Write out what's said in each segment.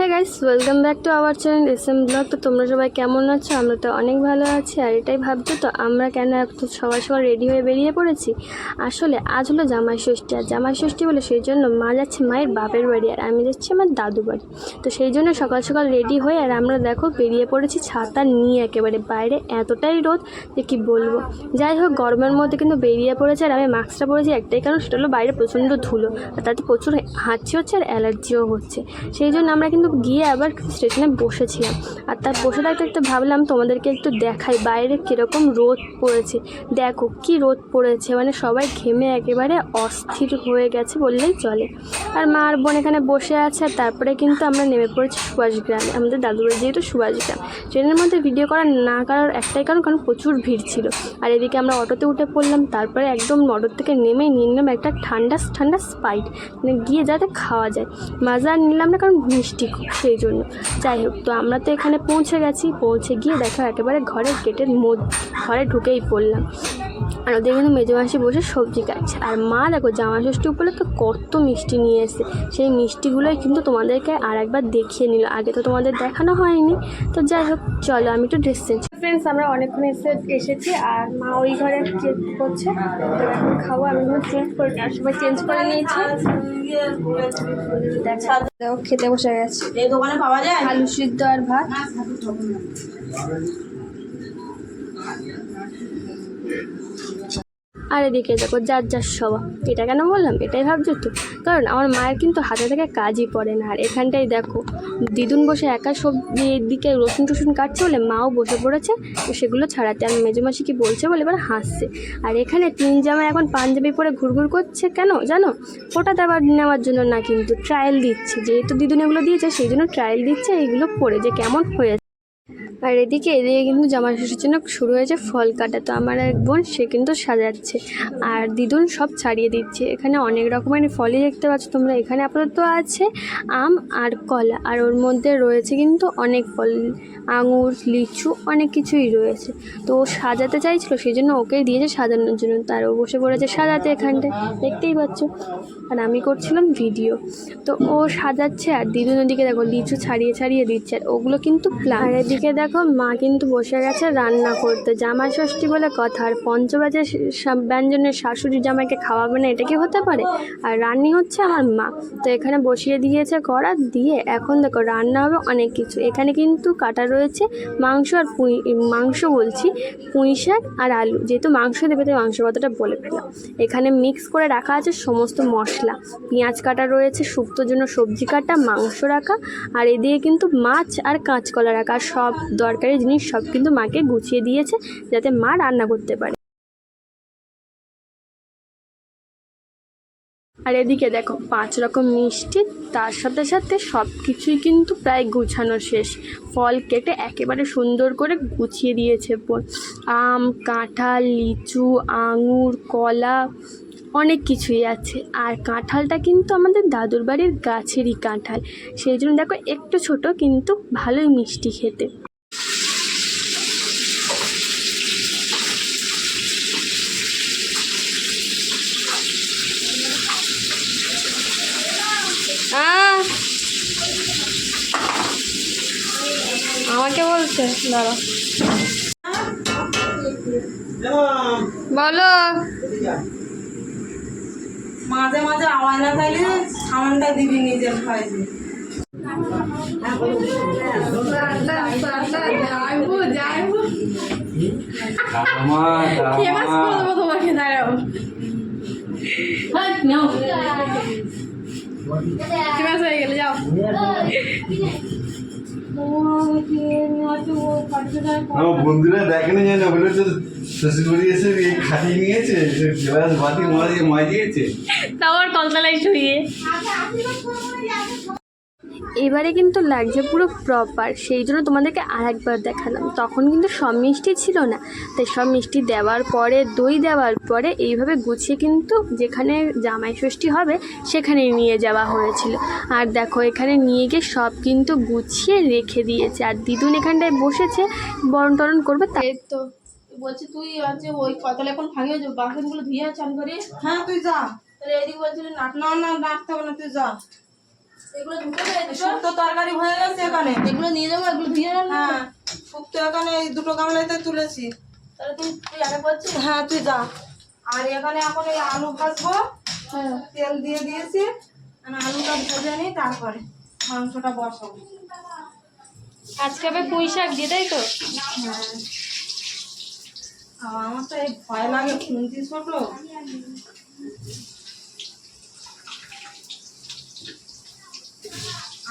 হ্যাঁ guys welcome back to our channel S M blog তো তোমরা সবাই কেমন আছো? আমরা তো অনেক ভালো আছি, আর এটাই ভাবছ, তো আমরা কেন এত সবাই সবাই রেডি হয়ে বেরিয়ে পড়েছি? আসলে আজ হলো জামাই ষষ্ঠী, আর জামাই ষষ্ঠী বলে সেই জন্য মা যাচ্ছে মায়ের বাপের বাড়ি, আর আমি যাচ্ছি আমার দাদু বাড়ি। তো সেই জন্য সকাল সকাল রেডি হয়ে, আর আমরা দেখো বেরিয়ে পড়েছি ছাতা নিয়ে একেবারে বাইরে, এতটাই রোদ যে কী বলব। যাই হোক, গরমের মধ্যে কিন্তু বেরিয়ে পড়েছে, আর আমি মাস্কটা পরেছি একটাই কারণ, সেটা হলো বাইরে প্রচণ্ড ধুলো, আর তাতে প্রচুর হাঁচি হচ্ছে আর অ্যালার্জিও হচ্ছে। সেই জন্য আমরা কিন্তু গিয়ে আবার স্টেশনে বসেছিলাম। আর তার বসে থাকতে একটু ভাবলাম তোমাদেরকে একটু দেখাই, বাইরে কীরকম রোদ পড়েছে। দেখো কি রোদ পড়েছে মানে সবাই ঘেমে একেবারে অস্থির হয়ে গেছে বললেই চলে। আর মা আর বোন এখানে বসে আছে, আর তারপরে কিন্তু আমরা নেমে পড়েছি সুভাষ গ্রামে। আমাদের দাদুবাড়ি যেহেতু সুভাষ গ্রাম, ট্রেনের মধ্যে ভিডিও করা না করার একটাই কারণ কারণ প্রচুর ভিড় ছিল। আর এদিকে আমরা অটোতে উঠে পড়লাম, তারপরে একদম অটোর থেকে নিয়ে নিলাম একটা ঠান্ডা ঠান্ডা স্পাইট মানে গিয়ে যাতে খাওয়া যায়। মাজা নিলাম না, কারণ মিষ্টি সেই জন্য যাই হোক তো আমরা তো এখানে পৌঁছে গেছি। পৌঁছে গিয়ে দেখো একেবারে ঘরের গেটের মধ্যে, ঘরে ঢুকেই পড়লাম। আর ওদের কিন্তু মেজো মাসি বসে সবজি কাটছে। আর মা দেখো জামা ষষ্ঠী উপলক্ষে কত মিষ্টি নিয়ে এসে সেই মিষ্টিগুলোই কিন্তু তোমাদেরকে আর একবার দেখিয়ে নিল। আগে তো তোমাদের দেখানো হয়নি। তো যাই হোক চলো আমি একটু ড্রেস চেঞ্জ ফ্রেন্ডস আমরা অনেকক্ষণ এসে এসেছি আর মা ওই ঘরে চেঞ্জ করছে। এখন খাব আমি চেঞ্জ করে আর সবাই চেঞ্জ করে নিয়েছি। খেতে বসে গেছে। আলু সিদ্ধ আর ভাত। আর এদিকে দেখো যার যার স্বভাব। এটা কেন বললাম? এটাই ভাবছ তো? কারণ আমার মায়ের কিন্তু হাতে থেকে কাজই পড়ে না। আর এখানটাই দেখো, দিদুন বসে একা সবজি এদিকে রসুন টসুন কাটছে বলে মাও বসে পড়েছে। তো সেগুলো ছাড়াতে আর মেজমাসি কি বলছে বলে এবার হাসছে। আর এখানে তিন জামা এখন পাঞ্জাবি পরে ঘুরঘুর করছে কেন জানো? ওটা দেওয়ার নেওয়ার জন্য না কিন্তু ট্রায়াল দিচ্ছে। যেহেতু দিদুন এগুলো দিয়েছে, সেই জন্য ট্রায়াল দিচ্ছে, এইগুলো পরে যে কেমন হয়েছে। আর এদিকে এদিকে কিন্তু জামা ষষ্ঠীর জন্য শুরু হয়েছে ফল কাটা। তো আমার এক বোন, সে কিন্তু সাজাচ্ছে। আর দিদুন সব ছাড়িয়ে দিচ্ছে। এখানে অনেক রকমের ফলই দেখতে পাচ্ছ তোমরা। এখানে আপাতত আছে আম আর কলা। আর ওর মধ্যে রয়েছে কিন্তু অনেক ফল। আঙুর, লিচু, অনেক কিছুই রয়েছে। তো ও সাজাতে চাইছিল সেই জন্য ওকেই দিয়েছে সাজানোর জন্য। তার ও বসে পড়েছে সাজাতে এখানটায়। দেখতেই পাচ্ছ। আর আমি করছিলাম ভিডিও। তো ও সাজাচ্ছে আর দিদুন ওদিকে দেখো লিচু ছাড়িয়ে ছাড়িয়ে দিচ্ছে। আর ওগুলো কিন্তু প্লান এদিকে দেখো মা কিন্তু বসে গেছে রান্না করতে। জামাই ষষ্ঠী বলে কথা। আর পঞ্চবাজে ব্যঞ্জনের শাশুড়ি জামাইকে খাওয়াবে না, এটা কি হতে পারে? আর রান্নি হচ্ছে আমার মা। তো এখানে বসিয়ে দিয়েছে কড়া, দিয়ে এখন দেখো রান্না হবে অনেক কিছু। এখানে কিন্তু কাটা রয়েছে, মাংস আর পুঁই, মাংস বলছি, পুঁই শাক আর আলু। যেহেতু মাংস দেবে, তাই মাংস কথাটা বলে ফেলাম এখানে মিক্স করে রাখা আছে সমস্ত মশলা। পেঁয়াজ কাটা রয়েছে, শুক্তোর জন্য সবজি কাটা, মাংস রাখা, আর এদিকে কিন্তু মাছ আর কাঁচকলা রাখা। সব দরকারি জিনিস সব কিন্তু মাকে গুছিয়ে দিয়েছে যাতে মা রান্না করতে পারে। আর এদিকে দেখো, পাঁচ রকম মিষ্টি, তার সাথে সাথে সব কিছুই কিন্তু প্রায় গুছানো শেষ। ফল কেটে একেবারে সুন্দর করে গুছিয়ে দিয়েছে আম, কাঁঠাল, লিচু, আঙুর, কলা, অনেক কিছুই আছে। আর কাঁঠালটা কিন্তু আমাদের দাদুর বাড়ির গাছেরই কাঁঠাল। সেই জন্য দেখো, একটু ছোট কিন্তু ভালোই মিষ্টি খেতে আহ! দাঁড়া বলো। মাঝে মাঝে আওয়াজ না খাইলে সামানটা দিবি নিজের খাইছে তোমাকে? দাঁড়াও। ফেমাস হয়ে গেলে যাও। আমার বন্ধুরা দেখেনি না বলে তো শ্বশুরবাড়ি এসে এই খাটিয়ে নিয়েছে গ্লাস বাতি মারিয়ে দিয়েছে। তাও আর কলতলায় শুয়ে। এবারে কিন্তু লাগছে পুরো প্রপার সেই জন্য তোমাদেরকে আর একবার দেখালাম। তখন কিন্তু সব মিষ্টি ছিল না। তাই সব মিষ্টি দেওয়ার পরে দই দেওয়ার পরে এইভাবে গুছিয়ে কিন্তু যেখানে জামাই ষষ্ঠী হবে সেখানে নিয়ে যাওয়া হয়েছিল। আর দেখো এখানে নিয়ে গিয়ে সব কিন্তু গুছিয়ে রেখে দিয়েছে। আর দিদুন এখানটায় বসেছে বরণ টরণ করবে তাই তো বলছে তুই আছে ওই কতলে এখন ভাঙিয়ে যাব বাসনগুলো ধুয়ে চান করে। হ্যাঁ তুই যা। তাহলে এদিকে বলছিল নাট না না ডাকতে হবে না তুই যা। শুক্তো তরকারি হয়ে গেছে এখানে। এগুলো নিয়ে যাব এগুলো ধুয়ে রান্না হ্যাঁ শুক্তো এখানে এই দুটো গামলাতে তুলেছি। তাহলে তুই তুই আগে করছিস? হ্যাঁ তুই যা। আর এখানে এখন এই আলু ভাজবো। হ্যাঁ। তেল দিয়ে দিয়েছি। আলুটা ভেজে নিই তারপরে মাংসটা বসাবো। আজকে আবার পুঁই শাক দিয়ে তাই তো? হ্যাঁ। আমার তো এই ভয় লাগে খুঁজি ছোট?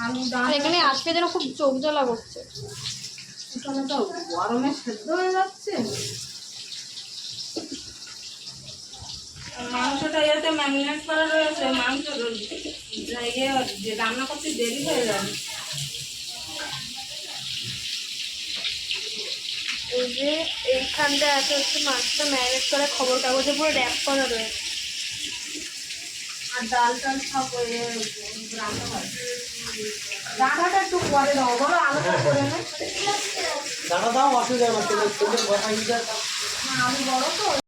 আলু ডাল এখানে আজকে যেন খুব চোখ জ্বলা করছে। গরমে সেদ্ধ হয়ে যাচ্ছে। মাংসটা করা রয়েছে মাংস ইয়ে যে রান্না করতে দেরি হয়ে যাবে। এই যে এইখানটা আছে হচ্ছে মাছটা ম্যারিনেট করে খবর কাগজে পুরো র্যাপ করা রয়েছে। আর ডাল টাল সব রান্না হয় রান্নাটা একটু পরে দাও বলো আলুটা করে না। দাঁড়া দাও অসুবিধা না, আলু বড় তো।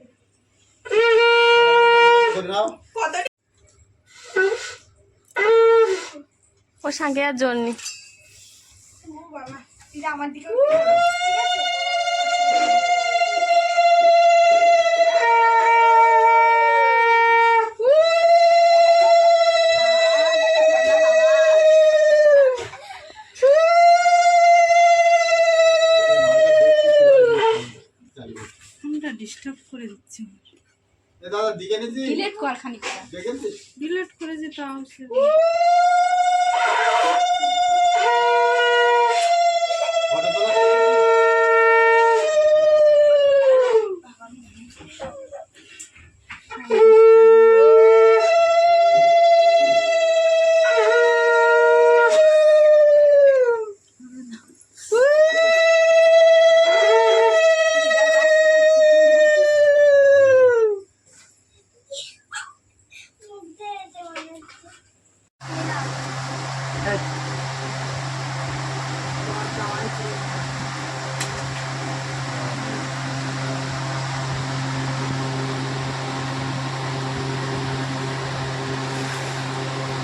ও শাঁকে আর জন্য ডিস্টার্ব করে দিচ্ছি দাদা দিকে নিয়েছি ডিলেট কর খানিকটা। দেখেছিস? ডিলেট করে যে তাও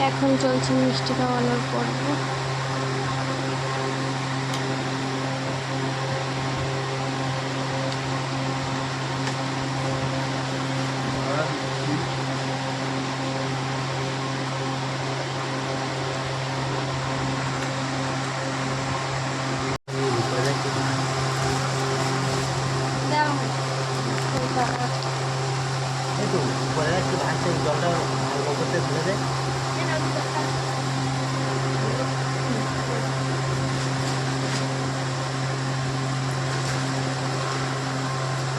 এখন চলছে মিষ্টি খাওয়ানোর পর্ব। তো পরে একটু ভাসছে জলটা হালকা করতে ধরে দেয়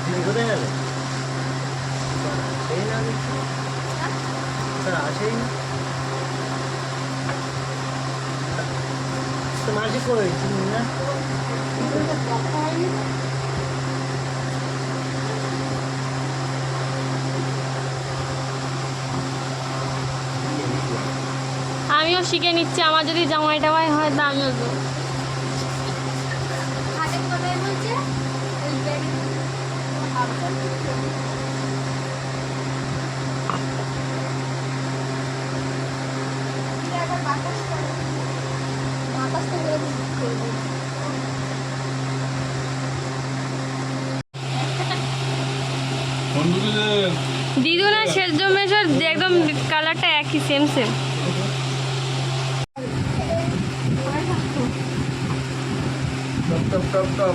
দিদি কোথায় গেল সেই না দেখছি স্যার আসেই না তো মাসি কই চিনি না আমিও শিখে নিচ্ছি আমার যদি জামাই টামাই হয় তা আমিও দেবো। দিদুনা শেষ কালারটা একই same same Tok, tok, tok.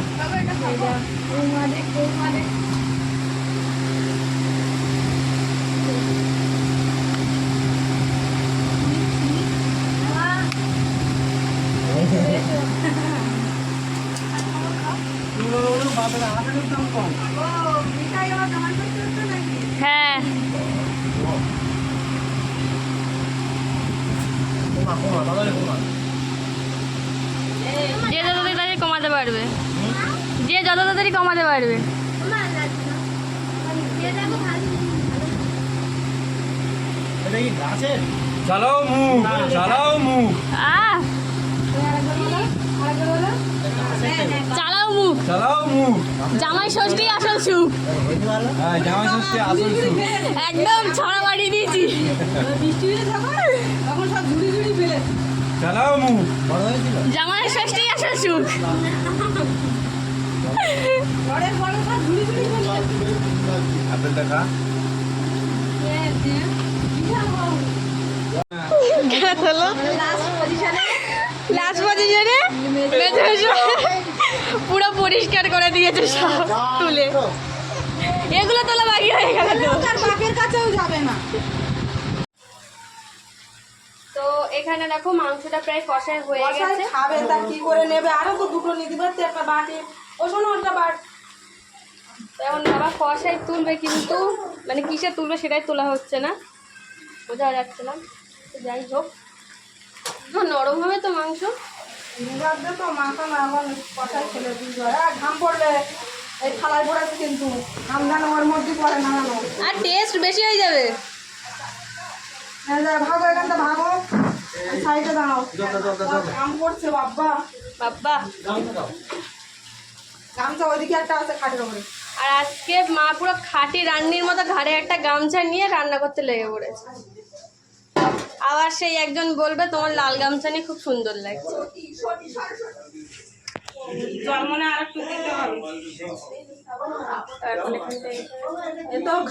Ini lo lo lo, bapak dah ada di kampung. পারবে। যে যত তাড়াতাড়ি কমাতে পারবে। এটা কি গাছের চালাও মুখ চালাও মুখ। আহ! চালাও মুখ। চালাও মুখ। জামাই ষষ্ঠী আসল সুখ। হ্যাঁ জামাই ষষ্ঠী আসল সুখ। একদম ছড়া বাড়িয়ে দিয়েছি। চালাও মুখ বড় হয়েছিল জামাই ষষ্ঠী আসল সুখ লাস্ট পজিশনে পুরো পরিষ্কার করে দিয়েছে সব তুলে। এগুলো তোলা বাকি হয়ে গেল তো। বাপের কাছেও যাবে না। তো এখানে দেখো মাংসটা প্রায় কষায় হয়ে গেছে। খাবে তা কি করে নেবে? আরও তো দুটো নিতে পারছে একটা বাটি। ও শোনো একটা বাট। এখন বাবা কষাই তুলবে কিন্তু মানে কিসে তুলবে সেটাই তোলা হচ্ছে না। বোঝা যাচ্ছে না। যাই হোক। না, নরম হবে তো মাংস। নিবার তো মাথা না এখন কষাই খেলে আর ঘাম পড়লে এই থালায় পড়েছে কিন্তু। ঘাম ধান ওর মধ্যে পড়ে না আর টেস্ট বেশি হয়ে যাবে। হ্যাঁ ভাগো এখানটা ভাগো। সাইডে দাঁড়াও। ঘাম পড়ছে বাবা বাবা গামছা ওইদিকে একটা আছে খাটের উপরে আর আজকে মা পুরো খাঁটি রান্নির মতো ঘাড়ে একটা গামছা নিয়ে রান্না করতে লেগে পড়েছে। আবার সেই একজন বলবে তোমার লাল গামছা নিয়ে খুব সুন্দর লাগছে।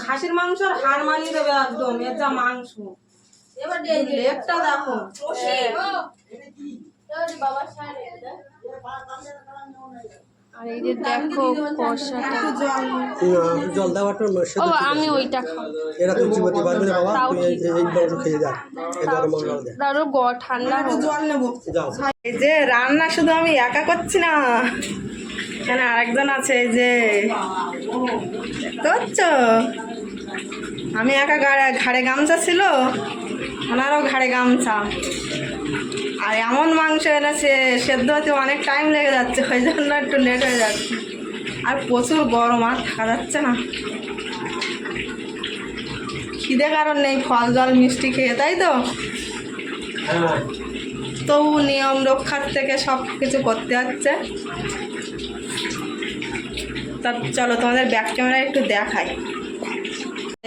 খাসির মাংস আর হাড় মানিয়ে দেবে একদম এর যা মাংস। এবার লেগটা দেখো। আর এই যে দেখো কষাটা। জল জল দেওয়াটা ও আমি ওইটা খাব। এরা তো চিবোতে পারবে না বাবা। তাও এই এই মাংস খেয়ে যা এই গরম মাংস দে তারও গ ঠান্ডা জল নেব। যাও। এই যে রান্না শুধু আমি একা করছি না। এখানে আরেকজন আছে এই যে দেখতে আমি একা গাড়ে ঘাড়ে গামছা ছিল। ওনারও ঘাড়ে গামছা। আর এমন মাংস এনেছে, সেদ্ধ হতে অনেক টাইম লেগে যাচ্ছে, ওই জন্য একটু লেট হয়ে যাচ্ছে। আর প্রচুর গরম, আর থাকা যাচ্ছে না। খিদে কারণ নেই, ফল, জল, মিষ্টি খেয়ে, তাই তো? তবু নিয়ম রক্ষার থেকে সব কিছু করতে হচ্ছে। তা চলো তোমাদের ব্যাক ক্যামেরা একটু দেখাই।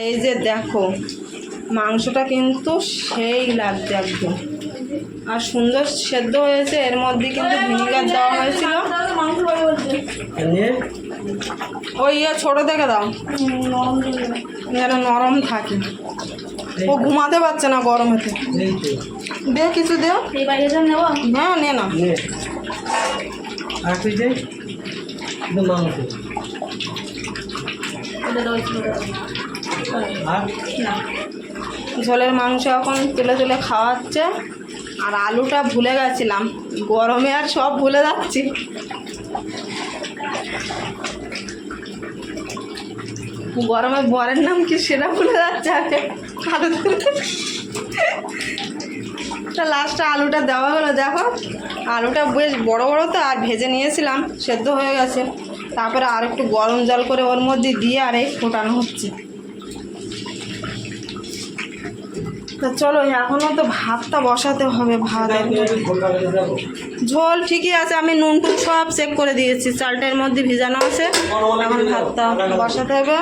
এই যে দেখো মাংসটা কিন্তু সেই লাগছে একদম। আর সুন্দর সেদ্ধ হয়েছে এর মধ্যে কিন্তু ভিনিগার দেওয়া হয়েছিল। ওই ইয়ে ছোটো থেকে দাও। যেন নরম থাকে। ও ঘুমাতে পারছে না গরমেতে এই তো। দে কিছু দেও হ্যাঁ নে না। নে। আর ঝোলের মাংস এখন তুলে তুলে খাওয়াচ্ছে। আর আলুটা ভুলে গেছিলাম। গরমে আর সব ভুলে যাচ্ছি। গরমে বরের নাম কি সেটা ভুলে যাচ্ছে আগে আলু তা লাস্টে আলুটা দেওয়া হলো, দেখো। আলুটা বেশ বড় বড় তো, আর ভেজে নিয়েছিলাম, সেদ্ধ হয়ে গেছে। তারপরে আর একটু গরম জল করে ওর মধ্যে দিয়ে আর এই ফোটানো হচ্ছে। তো চলো এখনও তো ভাতটা বসাতে হবে ভাত ঝোল ঠিকই আছে, আমি নুন টুন সব চেক করে দিয়েছি। চালটার মধ্যে ভিজানো আছে। এখন ভাতটা বসাতে হবে।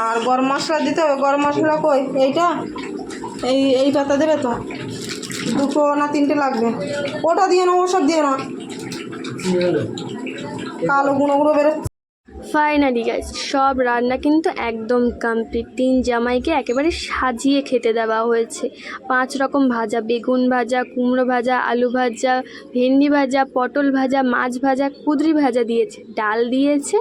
আর গরম মশলা দিতে হবে। গরম মশলা কই? এইটা? এই এই পাতা দেবে তো? দুটো না তিনটে লাগবে? ওটা দিয়ে না ওসব দিয়ে না কালো গুঁড়ো গুঁড়ো বেরোচ্ছে। ফাইনালি গাইস সব রান্না কিন্তু একদম কমপ্লিট তিন জামাইকে একেবারে সাজিয়ে খেতে দেওয়া হয়েছে। পাঁচ রকম ভাজা, বেগুন ভাজা, কুমড়ো ভাজা, আলু ভাজা, ভেন্ডি ভাজা, পটল ভাজা, মাছ ভাজা, কুদরি ভাজা দিয়েছে। ডাল দিয়েছে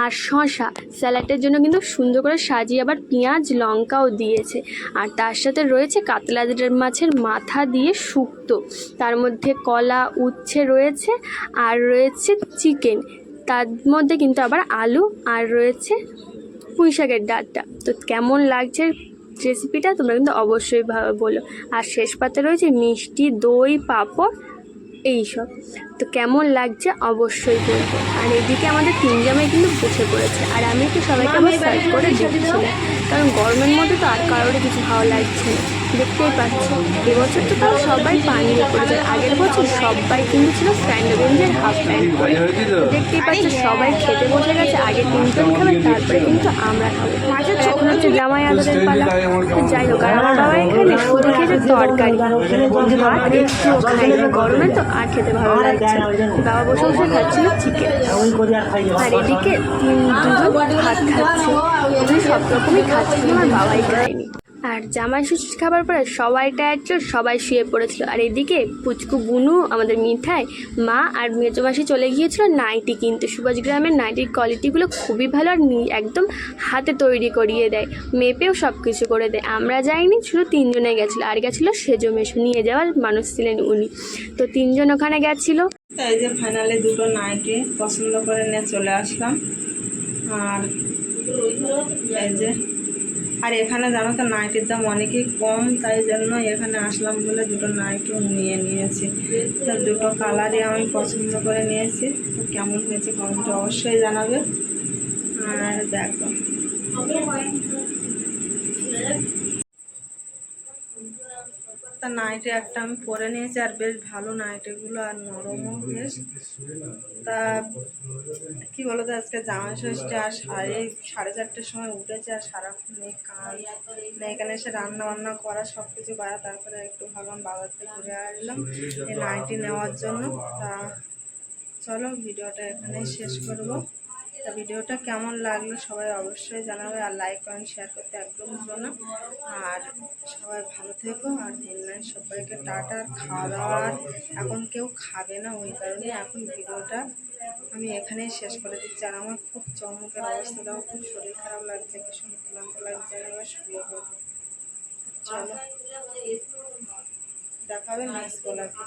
আর শশা স্যালাডের জন্য কিন্তু সুন্দর করে সাজিয়ে আবার পেঁয়াজ, লঙ্কাও দিয়েছে। আর তার সাথে রয়েছে কাতলা মাছের মাথা দিয়ে শুক্তো। তার মধ্যে কলা, উচ্ছে রয়েছে আর রয়েছে চিকেন। তার মধ্যে কিন্তু আবার আলু আর রয়েছে পুঁই শাকের ডাঁটটা তো কেমন লাগছে রেসিপিটা তোমরা কিন্তু অবশ্যই ভাবে বলো। আর শেষ পাতে রয়েছে মিষ্টি দই পাঁপড় এইসব। তো কেমন লাগছে অবশ্যই বলব আর এদিকে আমাদের তিন জামাই কিন্তু বসে পড়েছে। আর আমি একটু সবাইকে আমার সার্ভ করে দিচ্ছিলাম কারণ গরমের মধ্যে তো আর কারোরই কিছু ভালো লাগছে না। দেখতেই পাচ্ছ, এবছর তো তাও সবাই পানি পড়েছে আগের বছর সবাই কিন্তু ছিল স্যান্ডোরেঞ্জের হাফ প্যান্ট পরে। দেখতেই পাচ্ছ, সবাই খেতে বসে গেছে, আগে তিনজন খাবে, তারপরে কিন্তু আমরা খাব। এখন হচ্ছে জামাই আদরের পালা। যাই হোক, আর আমার বাবা এখানে শুধু খেয়েছে তরকারি। ভাত একটুও গরমে তো আর খেতে ভালো লাগছে। বাবা বসে বসে খাচ্ছিল চিকেন আর এদিকে তিন দুজন ভাত খাচ্ছে। দুই সব রকমই খাচ্ছে। আর জামাই ষষ্ঠীর খাবার পরে সবাই টায়ার সবাই শুয়ে পড়েছিল। আর এদিকে পুচকু বুনু, আমাদের মিঠাই, মা আর মেজো মাসি চলে গিয়েছিল নাইটি কিনতে। সুভাষ গ্রামের নাইটির কোয়ালিটিগুলো খুবই ভালো আর একদম হাতে তৈরি করিয়ে দেয়, মেপেও সব কিছু করে দেয়। আমরা যাইনি, শুধু তিনজনে গেছিল। আর গেছিল সেজো মেশো নিয়ে যাওয়ার মানুষ ছিলেন উনি। তো তিনজন ওখানে গেছিল। এই যে ফাইনালি দুটো নাইটি পছন্দ করে নিয়ে চলে আসলাম। আর এই যে আর এখানে জানো তো নাইটির দাম অনেকই কম, তাই জন্য এখানে আসলাম বলে দুটো নাইটিও নিয়ে নিয়েছি। তো দুটো কালারই আমি পছন্দ করে নিয়েছি। কেমন হয়েছে কমেন্টে অবশ্যই জানাবে। আর দেখো। তা নাইটি একটা আমি পরে নিয়েছি আর বেশ ভালো নাইটিগুলো আর নরমও বেশ। তা কি বলো তো আজকে জামা ষষ্ঠী আর সাড়ে সাড়ে চারটের সময় উঠেছে আর সারাক্ষণ এই কাজ। মানে এখানে এসে রান্না বান্না করা সব কিছু করা, তারপরে একটু ভাবলাম বাজার থেকে ঘুরে আসলাম এই নাইটি নেওয়ার জন্য। তা চলো, ভিডিওটা এখানেই শেষ করব। তা ভিডিওটা কেমন লাগল সবাই অবশ্যই জানাবে আর লাইক কমেন্ট শেয়ার করতে একদম ভুলো না। আর সবাই ভালো থেকো আর অনলাইন সবাইকে টাটা খাওয়া দাওয়ার এখন কেউ খাবে না ওই কারণে এখন ভিডিওটা আমি এখানেই শেষ করে দিচ্ছি। আর আমার খুব চমকের অবস্থা দাও খুব শরীর খারাপ লাগছে ভীষণ ক্লান্ত লাগছে, আমি এবার শুয়ে পড়ব। চলো, দেখাবে নেক্সট গোলাকে